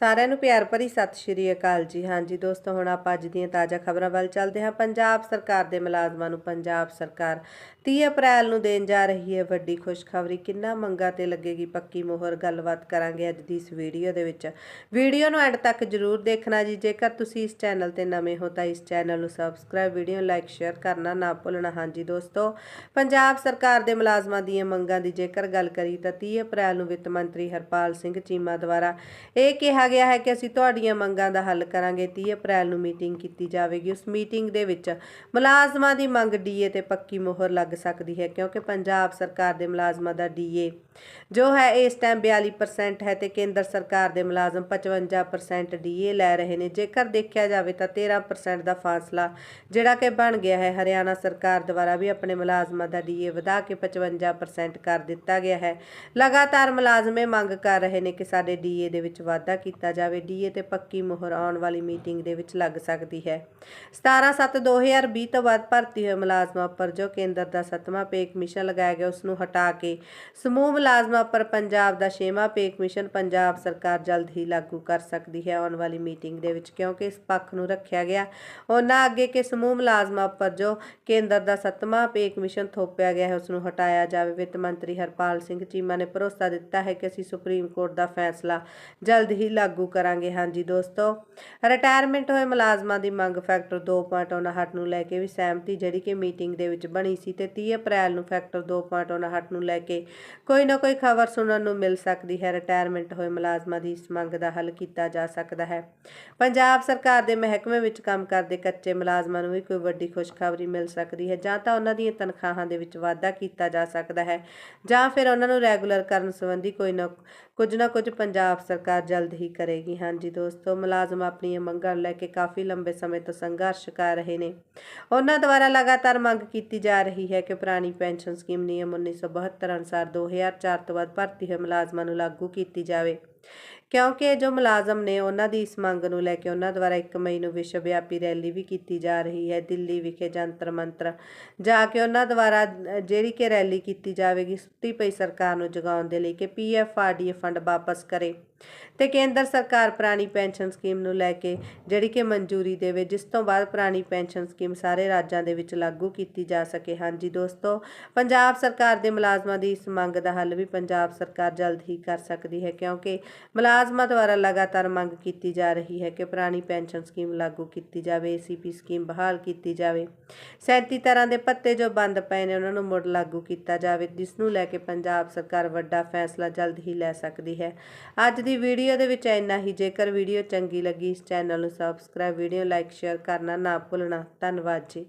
ਸਾਰਿਆਂ ਨੂੰ ਪਿਆਰ ਭਰੀ ਸਤਿ ਸ਼੍ਰੀ ਅਕਾਲ ਜੀ। ਹਾਂਜੀ ਦੋਸਤੋ, ਹੁਣ ਆਪਾਂ ਅੱਜ ਦੀਆਂ ਤਾਜ਼ਾ ਖਬਰਾਂ ਵੱਲ ਚੱਲਦੇ ਹਾਂ। ਪੰਜਾਬ ਸਰਕਾਰ ਦੇ ਮੁਲਾਜ਼ਮਾਂ ਨੂੰ ਪੰਜਾਬ ਸਰਕਾਰ 30 ਅਪ੍ਰੈਲ ਨੂੰ ਦੇਣ ਜਾ ਰਹੀ ਹੈ ਵੱਡੀ ਖੁਸ਼ਖਬਰੀ। ਕਿੰਨਾ ਮੰਗਾਂ ਤੇ ਲੱਗੇਗੀ ਪੱਕੀ ਮੋਹਰ? ਗੱਲਬਾਤ ਕਰਾਂਗੇ ਅੱਜ ਦੀ ਇਸ ਵੀਡੀਓ ਦੇ ਵਿੱਚ। ਵੀਡੀਓ ਨੂੰ ਐਂਡ ਤੱਕ ਜਰੂਰ ਦੇਖਣਾ ਜੀ। ਜੇਕਰ ਤੁਸੀਂ ਇਸ ਚੈਨਲ ਤੇ ਨਵੇਂ ਹੋ ਤਾਂ ਇਸ ਚੈਨਲ ਨੂੰ ਸਬਸਕ੍ਰਾਈਬ, ਵੀਡੀਓ ਲਾਈਕ, ਸ਼ੇਅਰ ਕਰਨਾ ਨਾ ਭੁੱਲਣਾ। ਹਾਂਜੀ ਦੋਸਤੋ, ਪੰਜਾਬ ਸਰਕਾਰ ਦੇ ਮੁਲਾਜ਼ਮਾਂ ਦੀਆਂ ਮੰਗਾਂ ਦੀ ਜੇਕਰ ਗੱਲ ਕਰੀ ਤਾਂ 30 ਅਪ੍ਰੈਲ ਨੂੰ ਵਿੱਤ ਮੰਤਰੀ ਹਰਪਾਲ ਸਿੰਘ ਚੀਮਾ ਦੁਆਰਾ ਇਹ ਕਿਹਾ ਗਿਆ ਹੈ ਕਿ ਅਸੀਂ ਤੁਹਾਡੀਆਂ ਮੰਗਾਂ ਦਾ ਹੱਲ ਕਰਾਂਗੇ। 30 ਅਪ੍ਰੈਲ ਨੂੰ ਮੀਟਿੰਗ ਕੀਤੀ ਜਾਵੇਗੀ। ਉਸ ਮੀਟਿੰਗ ਦੇ ਵਿੱਚ ਮੁਲਾਜ਼ਮਾਂ ਦੀ ਮੰਗ ਡੀਏ ਤੇ ਪੱਕੀ ਮੋਹਰ ਲੱਗ ਸਕਦੀ ਹੈ ਕਿਉਂਕਿ ਪੰਜਾਬ ਸਰਕਾਰ ਦੇ ਮੁਲਾਜ਼ਮਾਂ ਦਾ ਡੀਏ ਜੋ ਹੈ ਇਸ ਟਾਈਮ 42% ਹੈ ਤੇ ਕੇਂਦਰ ਸਰਕਾਰ ਦੇ ਮੁਲਾਜ਼ਮ 55% ਡੀਏ ਲੈ ਰਹੇ ਨੇ। ਜੇਕਰ ਦੇਖਿਆ ਜਾਵੇ ਤਾਂ 13% ਦਾ ਫਾਸਲਾ ਜਿਹੜਾ ਕਿ ਬਣ ਗਿਆ ਹੈ, ਹਰਿਆਣਾ ਸਰਕਾਰ ਦੁਆਰਾ ਵੀ ਆਪਣੇ ਮੁਲਾਜ਼ਮਾਂ ਦਾ ਡੀਏ ਵਧਾ ਕੇ 55% ਕਰ ਦਿੱਤਾ ਗਿਆ ਹੈ। ਲਗਾਤਾਰ ਮੁਲਾਜ਼ਮ ਇਹ ਮੰਗ ਕਰ ਰਹੇ ਨੇ ਕਿ ਸਾਡੇ ਡੀਏ ਦੇ ਵਿੱਚ ਵਾਧਾ ਕੀਤਾ ਕੀਤਾ ਜਾਵੇ। ਡੀਏ ਤੇ ਪੱਕੀ ਮੋਹਰ ਆਉਣ ਵਾਲੀ ਮੀਟਿੰਗ ਦੇ ਵਿੱਚ ਲੱਗ ਸਕਦੀ ਹੈ। 17/7/2020 ਤੋਂ ਬਾਅਦ ਭਰਤੀ ਹੋਏ ਮੁਲਾਜ਼ਮਾਂ ਉੱਪਰ ਜੋ ਕੇਂਦਰ ਦਾ ਸੱਤਵਾਂ ਪੇ ਕਮਿਸ਼ਨ ਲਗਾਇਆ ਗਿਆ, ਉਸ ਨੂੰ ਹਟਾ ਕੇ ਸਮੂਹ ਮੁਲਾਜ਼ਮਾਂ ਉੱਪਰ ਪੰਜਾਬ ਦਾ ਛੇਵਾਂ ਪੇ ਕਮਿਸ਼ਨ ਪੰਜਾਬ ਸਰਕਾਰ ਜਲਦ ਹੀ ਲਾਗੂ ਕਰ ਸਕਦੀ ਹੈ ਆਉਣ ਵਾਲੀ ਮੀਟਿੰਗ ਦੇ ਵਿੱਚ, ਕਿਉਂਕਿ ਇਸ ਪੱਖ ਨੂੰ ਰੱਖਿਆ ਗਿਆ। ਉਹਨਾਂ ਅੱਗੇ ਕਿ ਸਮੂਹ ਮੁਲਾਜ਼ਮਾਂ ਉੱਪਰ ਜੋ ਕੇਂਦਰ ਦਾ ਸੱਤਵਾਂ ਪੇ ਕਮਿਸ਼ਨ ਥੋਪਿਆ ਗਿਆ ਹੈ, ਉਸ ਨੂੰ ਹਟਾਇਆ ਜਾਵੇ। ਵਿੱਤ ਮੰਤਰੀ ਹਰਪਾਲ ਸਿੰਘ ਚੀਮਾ ਨੇ ਭਰੋਸਾ ਦਿੱਤਾ ਹੈ ਕਿ ਅਸੀਂ ਸੁਪਰੀਮ ਕੋਰਟ ਦਾ ਫੈਸਲਾ ਜਲਦ ਹੀ ਲਾਗੂ ਲਾਗੂ ਕਰਾਂਗੇ। ਹਾਂਜੀ ਦੋਸਤੋ ਰਿਟਾਇਰਮੈਂਟ ਹੋਏ ਮੁਲਾਜ਼ਮਾਂ ਦੀ ਮੰਗ ਫੈਕਟਰ 2.59 ਨੂੰ ਲੈ ਕੇ ਵੀ ਸਹਿਮਤੀ ਜਿਹੜੀ ਕਿ ਮੀਟਿੰਗ ਦੇ ਵਿੱਚ ਬਣੀ ਸੀ ਤੇ 30 ਅਪ੍ਰੈਲ ਨੂੰ ਫੈਕਟਰ 2.59 ਨੂੰ ਲੈ ਕੇ ਕੋਈ ਨਾ ਕੋਈ ਖਬਰ ਸੁਣਨ ਨੂੰ ਮਿਲ ਸਕਦੀ ਹੈ। ਰਿਟਾਇਰਮੈਂਟ ਹੋਏ ਮੁਲਾਜ਼ਮਾਂ ਦੀ ਇਸ ਮੰਗ ਦਾ ਹੱਲ ਕੀਤਾ ਜਾ ਸਕਦਾ ਹੈ। ਪੰਜਾਬ ਸਰਕਾਰ ਦੇ ਮਹਿਕਮੇ ਵਿੱਚ ਕੰਮ ਕਰਦੇ ਕੱਚੇ ਮੁਲਾਜ਼ਮਾਂ ਨੂੰ ਵੀ ਕੋਈ ਵੱਡੀ ਖੁਸ਼ਖਬਰੀ ਮਿਲ ਸਕਦੀ ਹੈ ਜਾਂ ਤਾਂ ਉਹਨਾਂ ਦੀਆਂ ਤਨਖਾਹਾਂ ਦੇ ਵਿੱਚ ਵਾਧਾ ਕੀਤਾ ਜਾ ਸਕਦਾ ਹੈ ਜਾਂ ਫਿਰ ਉਹਨਾਂ ਨੂੰ ਰੈਗੂਲਰ ਕਰਨ ਸੰਬੰਧੀ ਕੋਈ ਨਾ ਕੁਝ ਨਾ ਕੁਝ ਪੰਜਾਬ ਸਰਕਾਰ ਜਲਦ ਹੀ ਕਰੇਗੀ। ਹਾਂਜੀ ਦੋਸਤੋ, ਮੁਲਾਜ਼ਮ ਆਪਣੀਆਂ ਮੰਗਾਂ ਨੂੰ ਲੈ ਕੇ ਕਾਫੀ ਲੰਬੇ ਸਮੇਂ ਤੋਂ ਸੰਘਰਸ਼ ਕਰ ਰਹੇ ਨੇ। ਉਹਨਾਂ ਦੁਆਰਾ ਲਗਾਤਾਰ ਮੰਗ ਕੀਤੀ ਜਾ ਰਹੀ ਹੈ ਕਿ ਪੁਰਾਣੀ ਪੈਨਸ਼ਨ ਸਕੀਮ ਨਿਯਮ 1972 ਅਨੁਸਾਰ 2004 ਤੋਂ ਬਾਅਦ ਭਰਤੀ ਹੋਏ ਮੁਲਾਜ਼ਮਾਂ ਨੂੰ ਲਾਗੂ ਕੀਤੀ ਜਾਵੇ। ਕਿਉਂਕਿ ਜੋ ਮੁਲਾਜ਼ਮ ਨੇ ਉਹਨਾਂ ਦੀ ਇਸ ਮੰਗ ਨੂੰ ਲੈ ਕੇ ਉਹਨਾਂ ਦੁਆਰਾ 1 ਮਈ ਨੂੰ ਵਿਸ਼ਵ ਵਿਆਪੀ ਰੈਲੀ ਵੀ ਕੀਤੀ ਜਾ ਰਹੀ ਹੈ, ਦਿੱਲੀ ਵਿਖੇ ਜੰਤਰ ਮੰਤਰ, ਜਾ ਕੇ ਉਹਨਾਂ ਦੁਆਰਾ ਜਿਹੜੀ ਕਿ ਰੈਲੀ ਕੀਤੀ ਜਾਵੇਗੀ, ਸੁੱਤੀ ਪਈ ਸਰਕਾਰ ਨੂੰ ਜਗਾਉਣ ਦੇ ਲਈ ਕਿ ਪੀਐਫਆਰਡੀਏ ਫੰਡ ਵਾਪਸ ਕਰੇ ਤੇ ਕੇਂਦਰ ਸਰਕਾਰ ਪੁਰਾਣੀ ਪੈਨਸ਼ਨ ਸਕੀਮ ਨੂੰ ਲੈ ਕੇ ਜਿਹੜੀ ਕਿ ਮਨਜ਼ੂਰੀ ਦੇਵੇ, ਜਿਸ ਤੋਂ ਬਾਅਦ ਪੁਰਾਣੀ ਪੈਨਸ਼ਨ ਸਕੀਮ ਸਾਰੇ ਰਾਜਾਂ ਦੇ ਵਿੱਚ ਲਾਗੂ ਕੀਤੀ ਜਾ ਸਕੇ। ਹਾਂਜੀ ਦੋਸਤੋ, ਪੰਜਾਬ ਸਰਕਾਰ ਦੇ ਮੁਲਾਜ਼ਮਾਂ ਦੀ ਇਸ ਮੰਗ ਦਾ ਹੱਲ ਵੀ ਪੰਜਾਬ ਸਰਕਾਰ ਜਲਦ ਹੀ ਕਰ ਸਕਦੀ ਹੈ, ਕਿਉਂਕਿ ਮੁਲਾਜ਼ਮਾਂ ਦੁਆਰਾ ਲਗਾਤਾਰ ਮੰਗ ਕੀਤੀ ਜਾ ਰਹੀ ਹੈ ਕਿ ਪੁਰਾਣੀ ਪੈਨਸ਼ਨ ਸਕੀਮ ਲਾਗੂ ਕੀਤੀ ਜਾਵੇ ਏਸੀਪੀ ਸਕੀਮ ਬਹਾਲ ਕੀਤੀ ਜਾਵੇ। 37 ਤਰ੍ਹਾਂ ਦੇ ਪੱਤੇ ਜੋ ਬੰਦ ਪਏ ਨੇ, ਉਹਨਾਂ ਨੂੰ ਮੁੜ ਲਾਗੂ ਕੀਤਾ ਜਾਵੇ, ਜਿਸ ਨੂੰ ਲੈ ਕੇ ਪੰਜਾਬ ਸਰਕਾਰ ਵੱਡਾ ਫੈਸਲਾ ਜਲਦ ਹੀ ਲੈ ਸਕਦੀ ਹੈ। ਅੱਜ ਦੀ ਵੀਡੀਓ ਦੇ ਵਿੱਚ ਇੰਨਾ ਹੀ। ਜੇਕਰ ਵੀਡੀਓ ਚੰਗੀ ਲੱਗੀ, ਇਸ ਚੈਨਲ ਨੂੰ ਸਬਸਕ੍ਰਾਈਬ ਵੀਡੀਓ ਲਾਈਕ ਸ਼ੇਅਰ ਕਰਨਾ ਨਾ ਭੁੱਲਣਾ। ਧੰਨਵਾਦ ਜੀ।